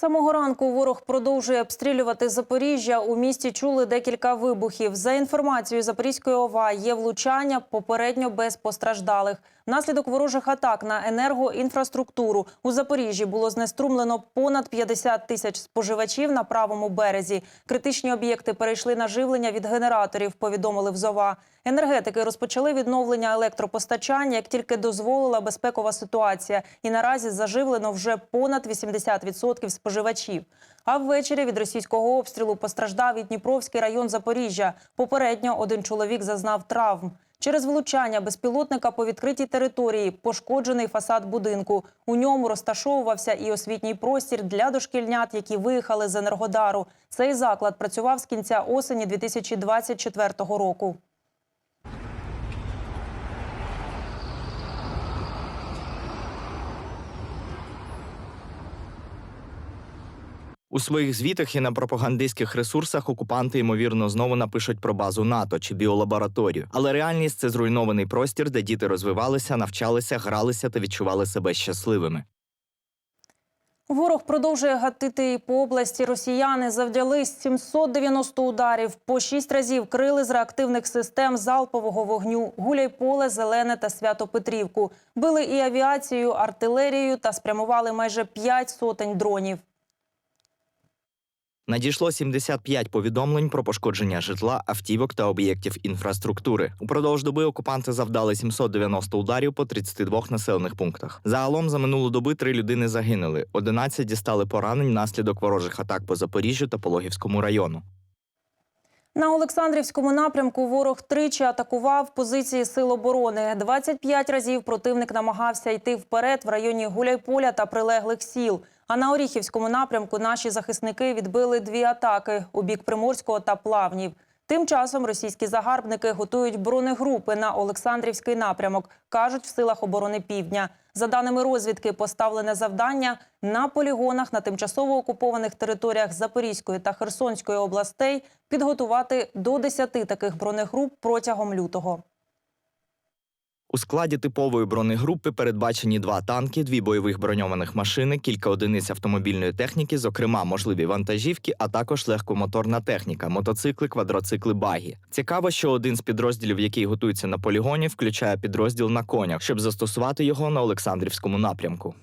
самого ранку ворог продовжує обстрілювати Запоріжжя. У місті чули декілька вибухів. За інформацією Запорізької ОВА, є влучання попередньо без постраждалих. Внаслідок ворожих атак на енергоінфраструктуру у Запоріжжі було знеструмлено понад 50 тисяч споживачів на правому березі. Критичні об'єкти перейшли на живлення від генераторів. Повідомили в ЗОВА. Енергетики розпочали відновлення електропостачання, як тільки дозволила безпекова ситуація. І наразі заживлено вже понад 80% споживачів. А ввечері від російського обстрілу постраждав і Дніпровський район Запоріжжя. Попередньо один чоловік зазнав травм. Через влучання безпілотника по відкритій території пошкоджений фасад будинку. У ньому розташовувався і освітній простір для дошкільнят, які виїхали з Енергодару. Цей заклад працював з кінця осені 2024 року. У своїх звітах і на пропагандистських ресурсах окупанти ймовірно знову напишуть про базу НАТО чи біолабораторію. Але реальність це зруйнований простір, де діти розвивалися, навчалися, гралися та відчували себе щасливими. Ворог продовжує гатити і по області. Росіяни завдяли 790 ударів. По шість разів крили з реактивних систем залпового вогню Гуляйполе, Зелене та Свято-Петрівку. Били і авіацією, артилерією та спрямували майже п'ять сотень дронів. Надійшло 75 повідомлень про пошкодження житла, автівок та об'єктів інфраструктури. Упродовж доби окупанти завдали 790 ударів по 32 населених пунктах. Загалом за минулу доби три людини загинули. 11 дістали поранень внаслідок ворожих атак по Запоріжжю та Пологівському району. На Олександрівському напрямку ворог тричі атакував позиції сил оборони. 25 разів противник намагався йти вперед в районі Гуляйполя та прилеглих сіл. А на Оріхівському напрямку наші захисники відбили дві атаки у бік Приморського та Плавнів. Тим часом російські загарбники готують бронегрупи на Олександрівський напрямок, кажуть в силах оборони Півдня. За даними розвідки, поставлене завдання на полігонах на тимчасово окупованих територіях Запорізької та Херсонської областей підготувати до 10 таких бронегруп протягом лютого. У складі типової бронегрупи передбачені два танки, дві бойових броньованих машини, кілька одиниць автомобільної техніки, зокрема можливі вантажівки, а також легкомоторна техніка, мотоцикли, квадроцикли, багі. Цікаво, що один з підрозділів, який готується на полігоні, включає підрозділ на конях, щоб застосувати його на Олександрівському напрямку.